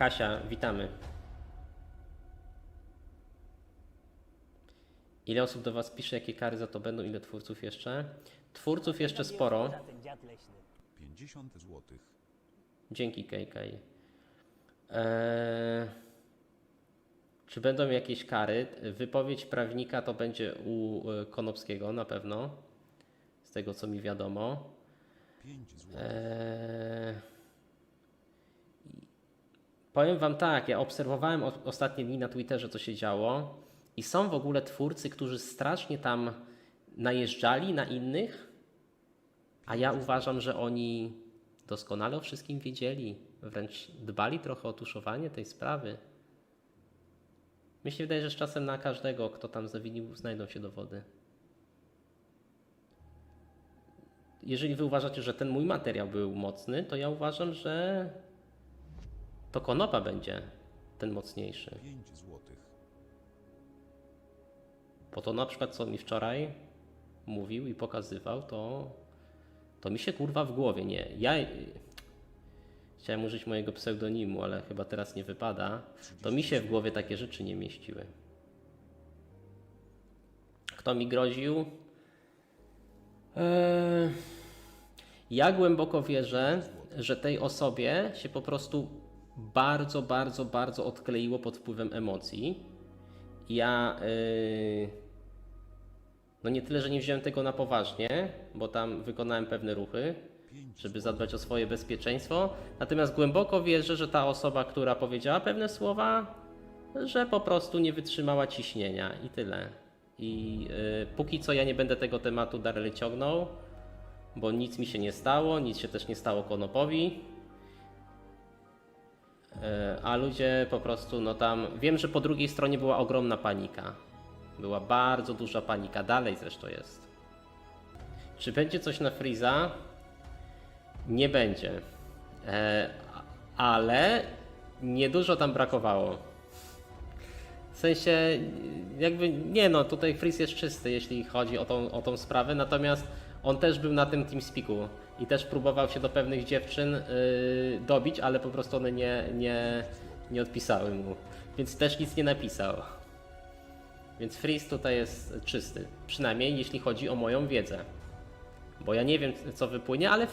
Kasia, witamy. Ile osób do Was pisze, jakie kary za to będą, ile twórców jeszcze? Twórców jeszcze sporo. Za ten dziad leśny. 50 zł. Dzięki KK. Eee, czy będą jakieś kary? Wypowiedź prawnika to będzie u e, Konopskiego na pewno, z tego co mi wiadomo. 5 zł. Eee, powiem Wam tak, ja obserwowałem ostatnie dni na Twitterze, co się działo, i są w ogóle twórcy, którzy strasznie tam najeżdżali na innych, a ja uważam, że oni doskonale o wszystkim wiedzieli, wręcz dbali trochę o tuszowanie tej sprawy. Mi się wydaje, że z czasem na każdego, kto tam zawinił, znajdą się dowody. jeżeli wy uważacie, że ten mój materiał był mocny, to ja uważam, że to konopa będzie ten mocniejszy. 5 zł. Bo to na przykład, co mi wczoraj mówił i pokazywał, to, to mi się kurwa w głowie nie. Ja chciałem użyć mojego pseudonimu, ale chyba teraz nie wypada. To mi się w głowie takie rzeczy nie mieściły. Kto mi groził? Eee, ja głęboko wierzę, że tej osobie się po prostu bardzo, bardzo, bardzo odkleiło pod wpływem emocji. Ja yy, no nie tyle, że nie wziąłem tego na poważnie, bo tam wykonałem pewne ruchy, żeby zadbać o swoje bezpieczeństwo. Natomiast głęboko wierzę, że ta osoba, która powiedziała pewne słowa, że po prostu nie wytrzymała ciśnienia i tyle. I yy, póki co ja nie będę tego tematu dalej ciągnął, bo nic mi się nie stało, nic się też nie stało Konopowi. E, A ludzie po prostu, no tam, wiem, że po drugiej stronie była ogromna panika. Była bardzo duża panika, dalej zresztą jest. Czy będzie coś na Freeza? Nie będzie. E, ale niedużo tam brakowało. W sensie, jakby, nie no, tutaj Freeze jest czysty, jeśli chodzi o tą, o tą sprawę, natomiast on też był na tym TeamSpeaku i też próbował się do pewnych dziewczyn yy, dobić, ale po prostu one nie, nie, nie odpisały mu, więc też nic nie napisał. Więc Freeze tutaj jest czysty, przynajmniej jeśli chodzi o moją wiedzę. Bo ja nie wiem, co wypłynie, ale